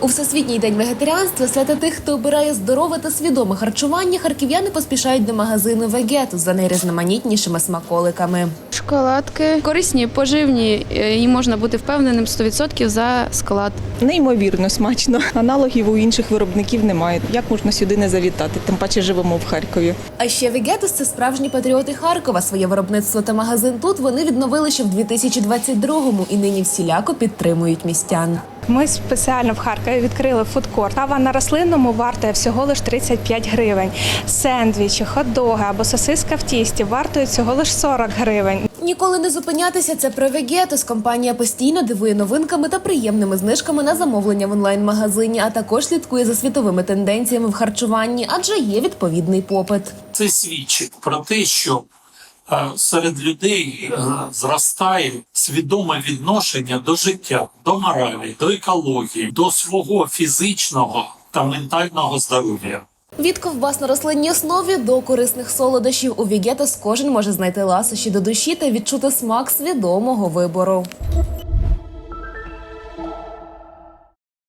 У всесвітній день вегетаріанства свята тих, хто обирає здорове та свідоме харчування, харків'яни поспішають до магазину Вегету за найрізноманітнішими смаколиками. Шоколадки корисні, поживні, е, і можна бути впевненим 100% за склад. Неймовірно смачно. Аналогів у інших виробників немає. Як можна сюди не завітати? Тим паче живемо в Харкові. А ще Вегетус – це справжні патріоти Харкова. Своє виробництво та магазин тут вони відновили ще в 2022-му і нині всіляко підтримують містян. Ми спеціально в Харкові відкрили фудкорт. Кава на рослинному вартує всього лиш 35 гривень. Сендвічі, хот-доги або сосиска в тісті вартують всього лиш 40 гривень. Ніколи не зупинятися. Це про Вегетус. Компанія постійно дивує новинками та приємними знижками на замовлення в онлайн-магазині, а також слідкує за світовими тенденціями в харчуванні, адже є відповідний попит. Це свідчить про те, що е, серед людей е, зростає свідоме відношення до життя, до моралі, до екології, до свого фізичного та ментального здоров'я. Від ковбас на рослинній основі до корисних солодощів у Вігетас кожен може знайти ласощі до душі та відчути смак свідомого вибору.